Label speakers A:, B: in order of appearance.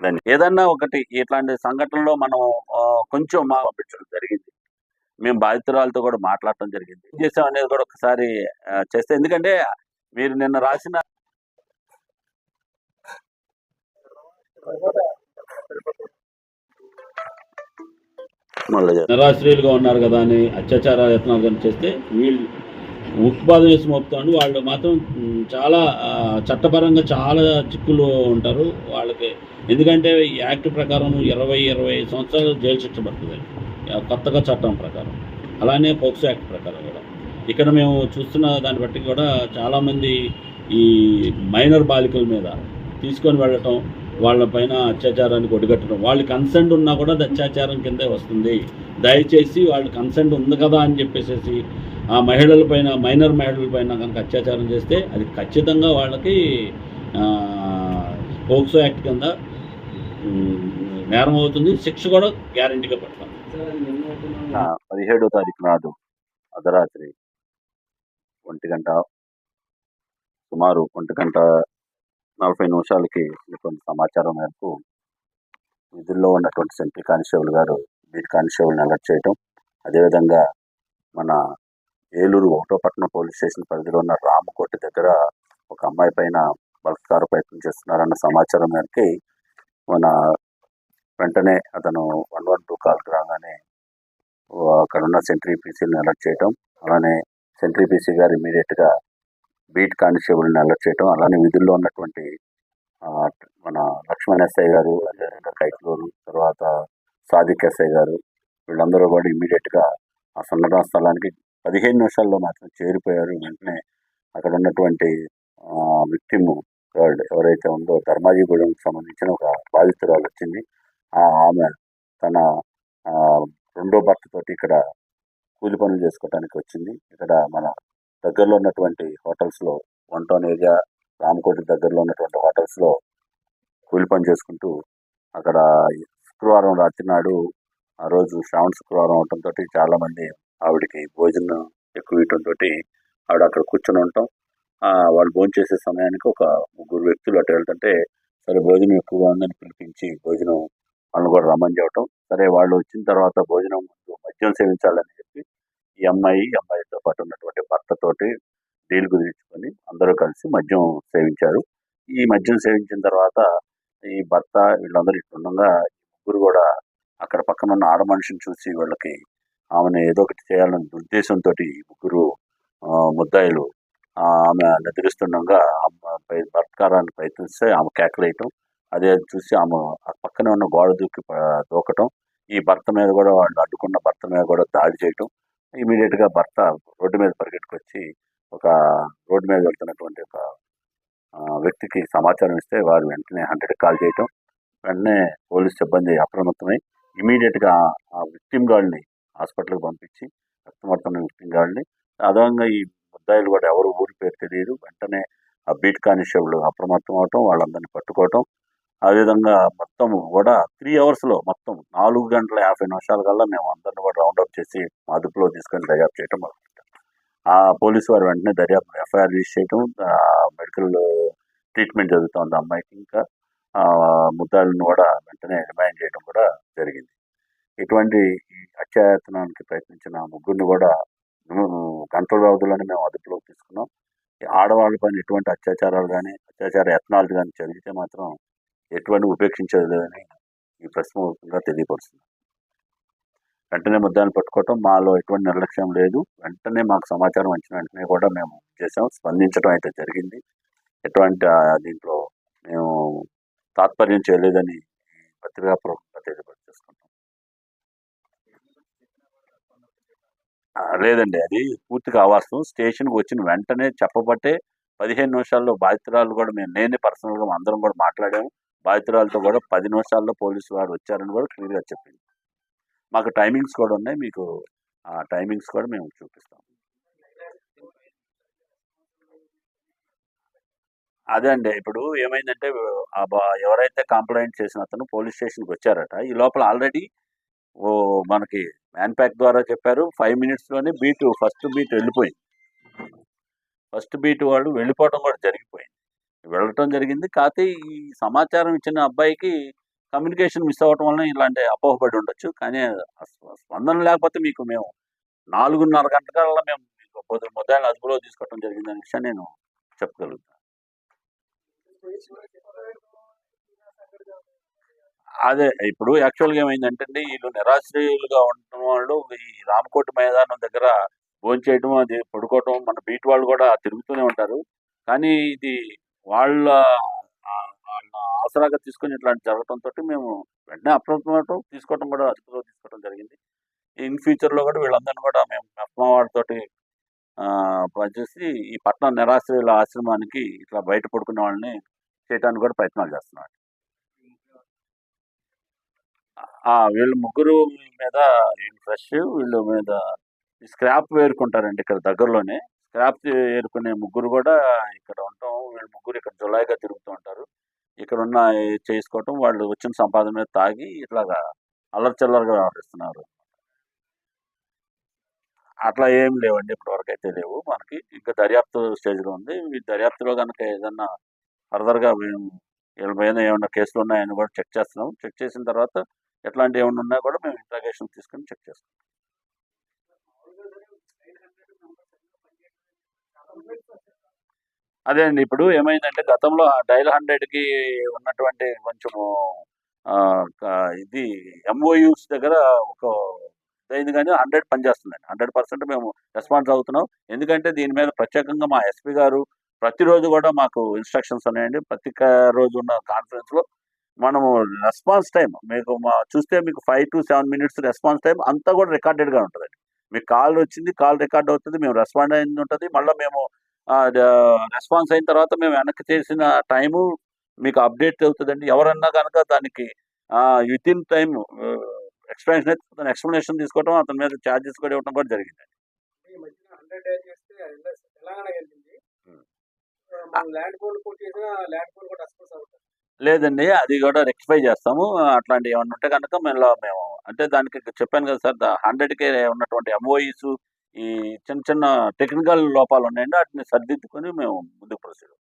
A: దాన్ని ఏదన్నా ఒకటి ఇట్లాంటి సంఘటనలో మనం కొంచెం మా పంపించడం జరిగింది. మేము బాధితురాలతో కూడా మాట్లాడటం జరిగింది. ఏం చేసాం అనేది కూడా ఒకసారి చేస్తే ఎందుకంటే మీరు నిన్న రాసిన మళ్ళీ
B: నిరాశ్రయులుగా ఉన్నారు కదా అని అత్యాచార యత్నాలు కానీ చేస్తే వీళ్ళు ఉత్పాదన వేసి మోపుతాడు వాళ్ళు మాత్రం చాలా చట్టపరంగా చాలా చిక్కులు ఉంటారు వాళ్ళకి. ఎందుకంటే యాక్ట్ ప్రకారం ఇరవై ఇరవై సంవత్సరాలు జైలు శిక్ష పడుతుంది. కొత్తగా చట్టం ప్రకారం. అలానే పోక్సో యాక్ట్ ప్రకారం కూడా. ఇక్కడ మేము చూస్తున్న దాన్ని బట్టి కూడా చాలామంది ఈ మైనర్ బాలికల మీద తీసుకొని వెళ్ళటం వాళ్ళ పైన అత్యాచారానికి ఒడిగట్టడం వాళ్ళు కన్సెంట్ ఉన్నా కూడా అది అత్యాచారం కిందే వస్తుంది. దయచేసి వాళ్ళు కన్సెంట్ ఉంది కదా అని చెప్పేసి ఆ మహిళల పైన మైనర్ మహిళల పైన కనుక అత్యాచారం చేస్తే అది ఖచ్చితంగా వాళ్ళకి ఆ, పోక్సో యాక్ట్ కింద నేరం అవుతుంది. శిక్ష కూడా గ్యారంటీగా పడతాం
A: ఆ, పదిహేడో తారీఖు నాడు అర్ధరాత్రి ఒంటి గంట సుమారు ఒంటి గంట నలభై నిమిషాలకి ఇటువంటి సమాచారం మేరకు విధుల్లో ఉన్నటువంటి సెంట్రీ కానిస్టేబుల్ గారు బీట్ కానిస్టేబుల్ని అలర్ట్ చేయటం అదేవిధంగా మన ఏలూరు ఒకటోపట్నం పోలీస్ స్టేషన్ పరిధిలో ఉన్న రామకోటి దగ్గర ఒక అమ్మాయి పైన బలత్కార ప్రయత్నం చేస్తున్నారన్న సమాచారం మేరకి మన వెంటనే అతను వన్ వన్ టూ కాల్కి రాగానే అక్కడ ఉన్న సెంట్రీ పీసీని అలర్ట్ చేయటం అలానే సెంట్రీ పీసీ గారు ఇమీడియట్గా బీట్ కానిస్టేబుల్ని అలర్ట్ చేయటం అలానే విధుల్లో ఉన్నటువంటి మన లక్ష్మణ్ ఎస్ఐ గారు అదేవిధంగా కైట్లూరు తర్వాత సాదిక్ ఎస్ఐ గారు వీళ్ళందరూ కూడా ఇమీడియట్గా ఆ సంఘటనా స్థలానికి పదిహేను నిమిషాల్లో మాత్రం చేరిపోయారు. వెంటనే అక్కడ ఉన్నటువంటి విక్టిమ్ గర్ల్ ఎవరైతే ఉందో ధర్మాజీగూడెంకి సంబంధించిన ఒక బాధితురాలు వచ్చింది. ఆ ఆమె తన రెండో భర్తతో ఇక్కడ కూలి పనులు చేసుకోవడానికి వచ్చింది. ఇక్కడ మన దగ్గరలో ఉన్నటువంటి హోటల్స్లో వన్ టౌన్ ఏరియా రామకోటి దగ్గరలో ఉన్నటువంటి హోటల్స్లో కూలి పని చేసుకుంటూ అక్కడ శుక్రవారం రాత్రి నాడు ఆ రోజు శ్రావణ శుక్రవారం అవటంతో చాలామంది ఆవిడకి భోజనం ఎక్కువ ఇవ్వటంతో ఆవిడ అక్కడ కూర్చొని ఉంటాం. ఆ, వాళ్ళు భోజనం చేసే సమయానికి ఒక ముగ్గురు వ్యక్తులు అటు వెళ్తుంటే సరే భోజనం ఎక్కువగా ఉందని పిలిపించి భోజనం వాళ్ళని కూడా రమ్మని చెప్పటం. సరే వాళ్ళు వచ్చిన తర్వాత భోజనం ముందు మద్యం సేవించాలని చెప్పి ఈ అమ్మాయి ఈ అమ్మాయితో పాటు ఉన్నటువంటి భర్తతోటి డీల్ కుదిరించుకొని అందరూ కలిసి మద్యం సేవించారు. ఈ మద్యం సేవించిన తర్వాత ఈ భర్త వీళ్ళందరూ ఇట్లుండగా ముగ్గురు కూడా అక్కడ పక్కన ఉన్న ఆడ మనిషిని చూసి వీళ్ళకి ఆమెను ఏదో ఒకటి చేయాలన్న ఉద్దేశంతో ముగ్గురు ముద్దాయిలు ఆమె నిద్రిస్తుండగా ఆమె బలత్కారాన్ని ప్రయత్నిస్తే ఆమె కేకలేయటం అదే చూసి ఆమె పక్కనే ఉన్న గోడ దూకి దూకటం ఈ భర్త మీద కూడా వాళ్ళు అడ్డుకున్న భర్త మీద కూడా దాడి చేయటం ఇమీడియట్గా భర్త రోడ్డు మీద పరిగెట్టుకొచ్చి ఒక రోడ్డు మీద వెళ్తున్నటువంటి ఒక వ్యక్తికి సమాచారం ఇస్తే వారు వెంటనే హండ్రెడ్ కాల్ చేయటం వెంటనే పోలీస్ సిబ్బంది అప్రమత్తమై ఇమీడియట్గా ఆ విక్టిమ్ గార్డ్ని హాస్పిటల్కి పంపించి రక్తమడుతున్న విక్టిమ్ గార్డ్ని అదనంగా ఈ ముద్దాయిలు కూడా ఎవరు ఊరి పేరు తెలియదు. వెంటనే ఆ బీట్ కానిస్టేబుల్ అప్రమత్తం అవటం వాళ్ళందరినీ పట్టుకోవటం. అదేవిధంగా మొత్తం కూడా త్రీ అవర్స్లో మొత్తం నాలుగు గంటల యాభై నిమిషాల కల్లా మేము అందరిని కూడా రౌండప్ చేసి అదుపులో తీసుకొని దర్యాప్తు చేయటం మొదలుపెట్టాం. ఆ పోలీసు వారు వెంటనే దర్యాప్తు ఎఫ్ఐఆర్ రిజిస్టర్ చేయటం మెడికల్ ట్రీట్మెంట్ జరుగుతుంది అమ్మాయికి ఇంకా. ముద్దాయిలను కూడా వెంటనే రిమైండ్ చేయడం కూడా జరిగింది. ఇటువంటి ఈ ప్రయత్నించిన ముగ్గురిని కూడా గంటల వ్యవధిలోనే మేము అదుపులోకి తీసుకున్నాం. ఆడవాళ్ళ పైన ఎటువంటి అత్యాచారాలు కానీ అత్యాచార యత్నాలు కానీ జరిగితే మాత్రం ఎటువంటి ఉపేక్షించేది లేదని ఈ ప్రశ్నగా తెలియపరుస్తుంది. వెంటనే ముద్దాలు పట్టుకోవటం మాలో ఎటువంటి నిర్లక్ష్యం లేదు. వెంటనే మాకు సమాచారం వచ్చిన వెంటనే కూడా మేము చేసాం స్పందించడం అయితే జరిగింది. ఎటువంటి దీంట్లో మేము తాత్పర్యం చేయలేదని ఈ పత్రికాపూర్వకంగా తెలియపరిచేసుకుంటాం ఆ, లేదండి. అది పూర్తిగా అవాస్తవం స్టేషన్కి వచ్చిన వెంటనే చెప్పబట్టే పదిహేను నిమిషాల్లో బాధితురాలు కూడా మేము నేనే పర్సనల్గా అందరం కూడా మాట్లాడాము. బాధితురాలతో కూడా పది నిమిషాల్లో పోలీసు వారు వచ్చారని కూడా క్లియర్గా చెప్పింది మాకు టైమింగ్స్ కూడా ఉన్నాయి. మీకు ఆ టైమింగ్స్ కూడా మేము చూపిస్తాం. అదే అండి. ఇప్పుడు ఏమైందంటే ఎవరైతే కంప్లైంట్ చేసిన అతను పోలీస్ స్టేషన్కి వచ్చారట. ఈ లోపల ఆల్రెడీ ఓ మనకి మ్యాన్ ప్యాక్ ద్వారా చెప్పారు. ఫైవ్ మినిట్స్లోనే బీట్ ఫస్ట్ బీట్ వెళ్ళిపోయింది. ఫస్ట్ బీట్ వాడు వెళ్ళిపోవడం కూడా జరిగిపోయింది. వెళ్ళటం జరిగింది. కాకపోతే ఈ సమాచారం ఇచ్చిన అబ్బాయికి కమ్యూనికేషన్ మిస్ అవ్వటం వలన ఇలాంటి అపోహపడి ఉండొచ్చు. కానీ స్పందన లేకపోతే మీకు మేము నాలుగున్నర గంటల మేము మీకు పొద్దు ముద్దాయిలు అదుపులో తీసుకోవడం జరిగింది అనే విషయం నేను చెప్పగలుగుతాను. అదే ఇప్పుడు యాక్చువల్గా ఏమైందంటే అండి వీళ్ళు నిరాశ్రయులుగా ఉంటున్న వాళ్ళు ఈ రామకోటి మైదానం దగ్గర భోంచేయటం అది పడుకోవటం మన బీట్ వాళ్ళు కూడా తిరుగుతూనే ఉంటారు. కానీ ఇది వాళ్ళ ఆసరాగా తీసుకొని ఇట్లాంటి తోటి మేము వెంటనే అప్రమత్తం తీసుకోవటం కూడా అదుపులో తీసుకోవడం జరిగింది. ఇన్ ఫ్యూచర్లో కూడా వీళ్ళందరినీ కూడా మేము మెప్మా వాళ్ళతోటి పనిచేసి ఈ పట్టణ నిరాశ్రయుల ఆశ్రమానికి ఇట్లా బయట పడుకునే వాళ్ళని చేయడానికి కూడా ప్రయత్నాలు చేస్తున్నాం. వీళ్ళు ముగ్గురు మీద ఫ్రెష్ వీళ్ళు మీద స్క్రాప్ వేరుకుంటారండి ఇక్కడ దగ్గరలోనే. స్క్రాప్ ఏరుకునే ముగ్గురు కూడా ఇక్కడ ఉంటాం. వీళ్ళు ముగ్గురు ఇక్కడ జులాయిగా తిరుగుతూ ఉంటారు. ఇక్కడ ఉన్న చేసుకోవటం వాళ్ళు వచ్చిన సంపాదన మీద తాగి ఇట్లాగా అల్లరి చిల్లరగా వ్యవహరిస్తున్నారు అట్లా ఏం లేవండి ఇప్పటివరకు అయితే లేవు. మనకి ఇంకా దర్యాప్తు స్టేజ్లో ఉంది. ఈ దర్యాప్తులో కనుక ఏదన్నా ఫర్దర్గా మేము వీళ్ళ మీద ఏమైనా కేసులు ఉన్నాయని కూడా చెక్ చేస్తున్నాం. చెక్ చేసిన తర్వాత ఎట్లాంటి ఏమైనా ఉన్నా కూడా మేము ఇంట్రాగేషన్ తీసుకొని చెక్ చేస్తాం. అదే అండి ఇప్పుడు ఏమైందంటే గతంలో డైల్ హండ్రెడ్కి ఉన్నటువంటి కొంచెము ఇది ఎంఓయూస్ దగ్గర ఒక ఇది కానీ హండ్రెడ్ పనిచేస్తుందండి. హండ్రెడ్ పర్సెంట్ మేము రెస్పాన్స్ అవుతున్నాం. ఎందుకంటే దీని మీద ప్రత్యేకంగా మా ఎస్పీ గారు ప్రతిరోజు కూడా మాకు ఇన్స్ట్రక్షన్స్ ఉన్నాయండి. ప్రతి రోజు ఉన్న కాన్ఫరెన్స్లో మనము రెస్పాన్స్ టైం మీకు చూస్తే మీకు five to seven minutes response time అంతా కూడా రికార్డెడ్గా ఉంటుందండి. మీకు కాల్ వచ్చింది కాల్ రికార్డ్ అవుతుంది మేము రెస్పాండ్ అయింది ఉంటుంది మళ్ళీ మేము రెస్పాన్స్ అయిన తర్వాత మేము వెనక్కి చేసిన టైము మీకు అప్డేట్ అవుతుందండి. ఎవరన్నా కనుక దానికి విత్ ఇన్ టైం ఎక్స్ప్లెనేషన్ అయితే అతను ఎక్స్ప్లెనేషన్ తీసుకోవడం అతని మీద ఛార్జెస్ కూడా ఇవ్వడం కూడా జరిగింది
C: ఈ మధ్యన హండ్రెడ్ డైల్ చేస్తే ఎల్ఎస్ తెలంగాణ వెళ్ళింది. మనం ల్యాండ్ కూడా ల్యాండ్
A: లేదండి అది కూడా రెక్టిఫై చేస్తాము. అట్లాంటి ఏమన్నా ఉంటే కనుక మేము మేము అంటే దానికి చెప్పాను కదా సార్ హండ్రెడ్కే ఉన్నటువంటి ఎంఓఈస్ ఈ చిన్న చిన్న టెక్నికల్ లోపాలు ఉన్నాయండి వాటిని సర్దిద్దుకొని మేము ముందుకు ప్రొసీడ్